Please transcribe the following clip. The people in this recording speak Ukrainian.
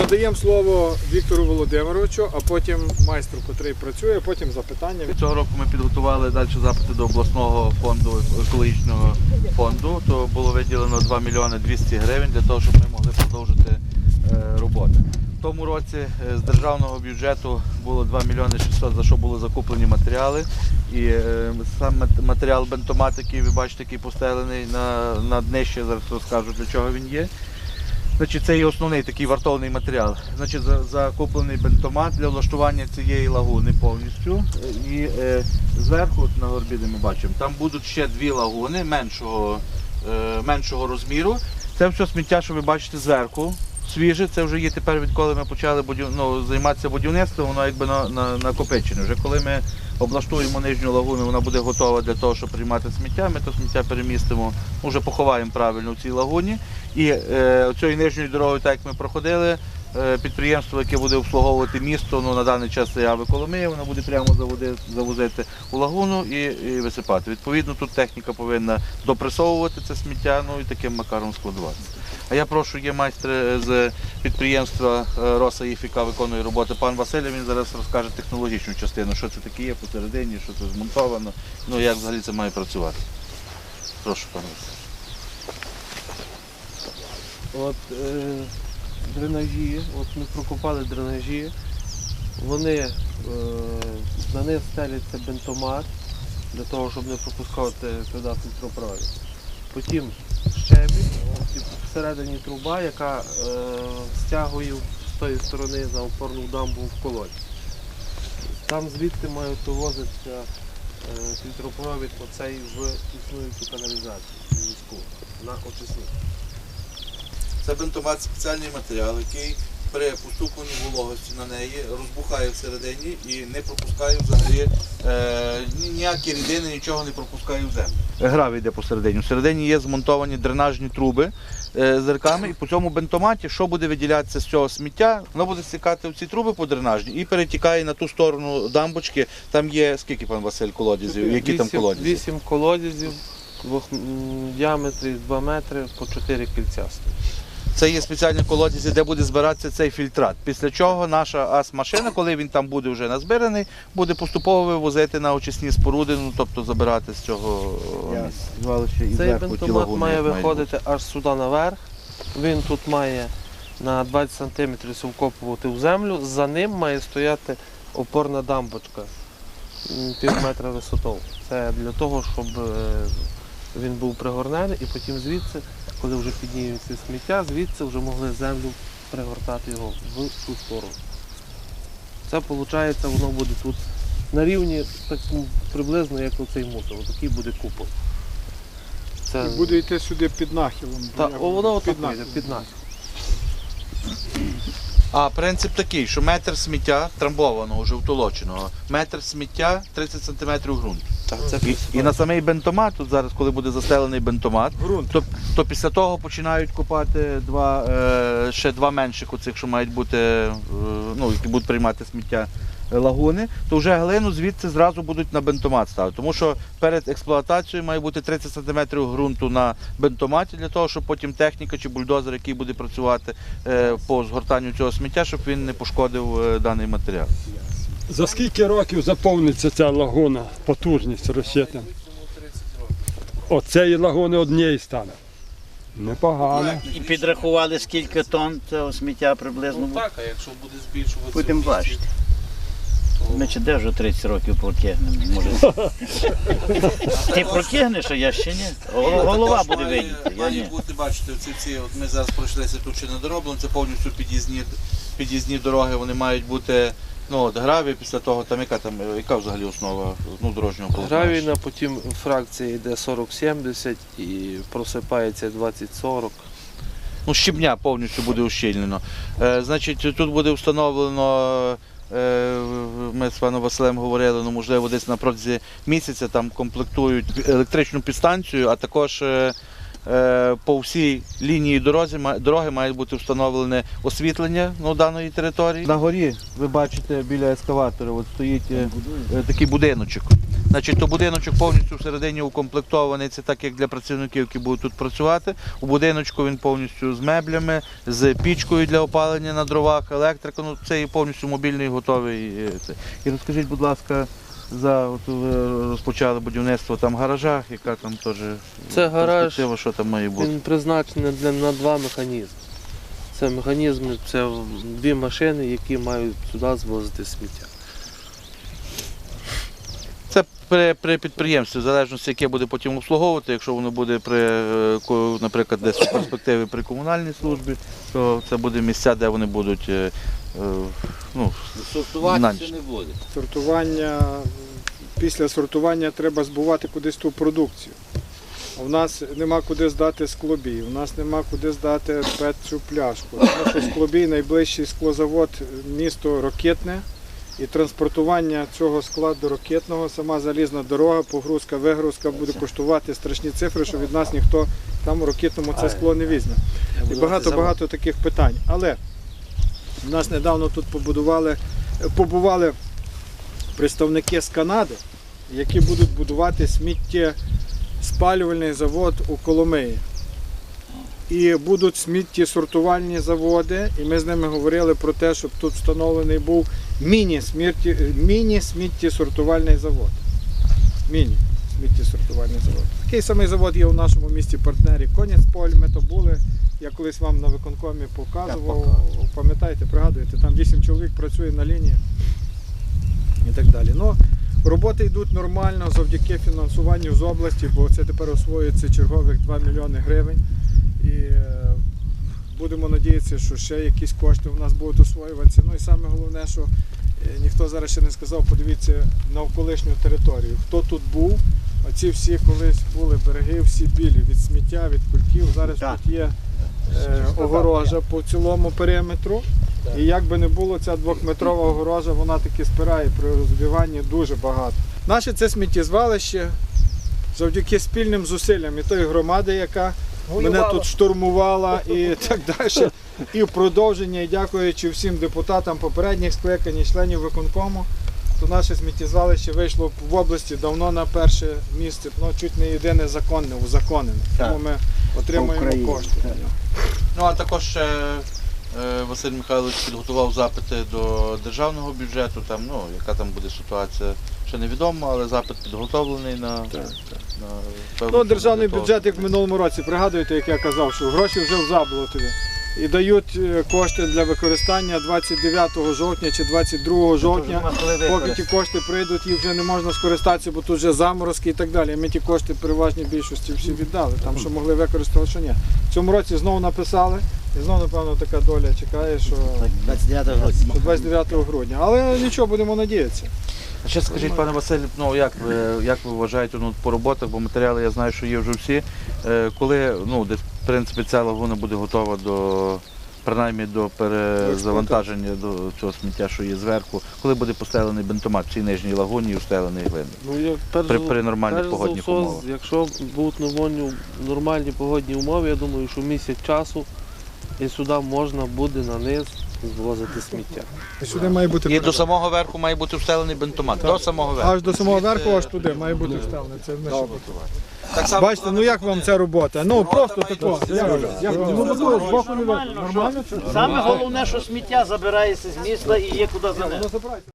надаємо слово Віктору Володимировичу, а потім майстру, котрий працює, потім запитання. Цього року ми підготували далі запити до обласного фонду екологічного фонду. То було виділено 2 мільйони 200 гривень для того, щоб ми могли продовжити е, роботи. В тому році е, з державного бюджету було 2 мільйони 600, за що були закуплені матеріали. І е, сам матеріал бентомат, який ви бачите, який постелений на, на днище, зараз розкажу для чого він є. Значить, це є основний такий вартовний матеріал. Значить, за- закуплений бентомат для влаштування цієї лагуни повністю. І е, зверху, от на горбі, ми бачимо, там будуть ще дві лагуни меншого, е, меншого розміру. Це все сміття, що ви бачите зверху. Свіже, це вже є тепер, відколи ми почали будів... ну, займатися будівництвом, воно якби на, на, накопичене. Вже коли ми облаштуємо нижню лагуну, вона буде готова для того, щоб приймати сміття. Ми то сміття перемістимо, вже поховаємо правильно в цій лагуні. І е, цією нижньою дорогою, так як ми проходили, підприємство, яке буде обслуговувати місто, ну на даний час це Яви Коломиї, воно буде прямо завозити у лагуну і, і висипати. Відповідно, тут техніка повинна допресовувати це сміття, ну і таким макаром складуватися. А я прошу, є майстер з підприємства е, Роса Іф, виконує роботи пан Василь, він зараз розкаже технологічну частину, що це таке є посередині, що це змонтовано, ну як взагалі це має працювати. Прошу, пане Василь. От е, дренажі, от ми прокопали дренажі, вони е, на них стеляться бентомат для того, щоб не пропускати туди фільтропровід. Потім щебінь, всередині труба, яка е, стягує з тої сторони за опорну дамбу в колодязь. Там звідти мають вивозитися е, фільтропровід оцей в існуючу каналізацію міську на очисник. Це бентомат спеціальний матеріал, який при поступленні вологості на неї розбухає всередині і не пропускає взагалі е, ніякі рідини, нічого не пропускає в землю. Гравій йде посередині. Всередині є змонтовані дренажні труби е, з зерками, і по цьому бентоматі, що буде виділятися з цього сміття, воно буде стікати в ці труби по дренажні і перетікає на ту сторону дамбочки. Там є скільки пан Василь колодязів? Які там Вісім- колодязі? Вісім колодязів, двох м, діаметрі 2 метри по 4 кільця. стоїть. Це є спеціальні колодязі, де буде збиратися цей фільтрат. Після чого наша АС-машина, коли він там буде вже назбираний, буде поступово вивозити на очисні споруди, ну тобто забирати з цього місця. звалища і Цей зверху бентомат має виходити аж сюди наверх. Він тут має на 20 см вкопувати в землю. За ним має стояти опорна дамбочка пів метра висотою. Це для того, щоб е, він був пригорнений і потім звідси, коли вже підніється сміття, звідси вже могли землю пригортати його в ту сторону. Це виходить, воно буде тут на рівні так приблизно, як оцей мусор. Отакий буде купол. Це... І буде йти сюди під нахилом. Та, Я- о, воно отак під нахилом. під нас. А принцип такий, що метр сміття трамбованого, вже втолоченого, метр сміття 30 см ґрунту. Так, це І, і на самий бентомат, тут зараз, коли буде застелений бентомат, то, то після того починають копати два, е, ще два менших оцих, що мають бути, е, ну, які будуть приймати сміття е, лагуни, то вже глину звідси зразу будуть на бентомат ставити. Тому що перед експлуатацією має бути 30 см ґрунту на бентоматі для того, щоб потім техніка чи бульдозер, який буде працювати е, по згортанню цього сміття, щоб він не пошкодив е, даний матеріал. За скільки років заповниться ця лагуна, потужність розчитана? Оцеї лагуни однієї стане. Непогано. І підрахували, скільки тонн цього сміття приблизно. буде. так, а якщо буде збільшуватися. Будемо бачити. Ми чи де вже 30 років прокигнемо? Може. Ти прокигнеш, а я ще ні. Голова, буде видіти. Я ні. бути, бачите, оці ці, от ми зараз пройшлися тут ще не дороблено, це повністю під'їзні, під'їзні дороги, вони мають бути ну, от, гравій, після того, там яка там, яка взагалі основа ну, дорожнього полотна? Гравійна, потім фракція йде 40-70 і просипається 20-40. Ну, щебня повністю буде ущільнено. Е, значить, тут буде встановлено, е, ми з паном Василем говорили, ну, можливо, десь на протязі місяця там комплектують електричну підстанцію, а також е, по всій лінії дорозі, дороги має бути встановлене освітлення ну, даної території. На горі ви бачите біля ескаватора от стоїть е, е, такий будиночок. Значить, то будиночок повністю всередині укомплектований. Це так як для працівників, які будуть тут працювати. У будиночку він повністю з меблями, з пічкою для опалення на дровах, електрика. Ну це і повністю мобільний, готовий. е, І розкажіть, будь ласка, за от розпочали будівництво там гаража, яка там теж Це гараж. перспектива, що там має бути. Він призначений для, на два механізми. Це механізми, це дві машини, які мають сюди звозити сміття. При, при підприємстві, в залежності, яке буде потім обслуговувати. Якщо воно буде при, е, наприклад, десь у перспективі при комунальній службі, то це буде місця, де вони будуть е, е, ну, Сортувати не буде. Сортування, після сортування треба збувати кудись ту продукцію. У нас нема куди здати склобій, у нас нема куди здати пет цю пляшку. Тому що склобій найближчий склозавод місто Рокетне. І транспортування цього скла до ракетного, сама залізна дорога, погрузка, вигрузка буде коштувати страшні цифри, що від нас ніхто там у ракетному це скло не візьме. І багато-багато таких питань. Але в нас недавно тут побудували, побували представники з Канади, які будуть будувати сміттєспалювальний завод у Коломиї. І будуть сміттєсортувальні заводи, і ми з ними говорили про те, щоб тут встановлений був міні-сміттєсортувальний завод. Міні-сміттєсортувальний завод. Такий самий завод є у нашому місті партнері Конецполь. Ми то були. Я колись вам на виконкомі показував. Пам'ятаєте, пригадуєте, там 8 чоловік працює на лінії і так далі. Ну, роботи йдуть нормально завдяки фінансуванню з області, бо це тепер освоюється чергових 2 мільйони гривень. І е, будемо надіятися, що ще якісь кошти у нас будуть освоюватися. Ну і саме головне, що е, ніхто зараз ще не сказав, подивіться на околишню територію. Хто тут був? Оці всі колись були береги, всі білі від сміття, від кульків. Зараз Так. тут є е, огорожа по цілому периметру. І як би не було, ця двохметрова огорожа, вона таки спирає при розбиванні дуже багато. Наше це сміттєзвалище завдяки спільним зусиллям і тої громади, яка мене тут штурмувала і так далі. І в продовження, і дякуючи всім депутатам попередніх скликань і членів виконкому, то наше сміттєзвалище вийшло в області давно на перше місце, ну чуть не єдине законне, узаконене. Тому ми отримуємо кошти. Ну а також е, Василь Михайлович підготував запити до державного бюджету. Там, ну, яка там буде ситуація, ще невідомо, але запит підготовлений на, на певну Ну, державний бюджет, як в минулому році, пригадуєте, як я казав, що гроші вже в Заблотові. І дають е, кошти для використання 29 жовтня чи 22 жовтня. Поки ті кошти прийдуть, їх вже не можна скористатися, бо тут вже заморозки і так далі. Ми ті кошти переважній більшості всі віддали, там що могли використати, що ні. В цьому році знову написали, і знову, напевно, така доля чекає, що 29 грудня. 29 грудня. Але нічого, будемо надіятися. А ще скажіть, пане Василь, ну як ви як ви вважаєте ну, по роботах, бо матеріали я знаю, що є вже всі. Е, коли ну, десь в принципі ця лагуна буде готова до принаймні до перезавантаження до цього сміття, що є зверху, коли буде постелений бентомат в цій нижній лагуні і устелений глиною? Ну, я перш При, за- при нормальних перш за погодних все, умовах. Якщо будуть нормальні, нормальні погодні умови, я думаю, що місяць часу і сюди можна буде на низ звозити сміття. Сюди має бути І до самого верху має бути встелений бентомат. До самого верху. аж до самого верху, аж туди має бути вставлено. Це ми ще Так само, Бачите, ну як вам ця робота? Ну просто тако. Як, як, ну такого з боку не видно. Нормально? Саме головне, що сміття забирається з міста і є куди занести. Забирається.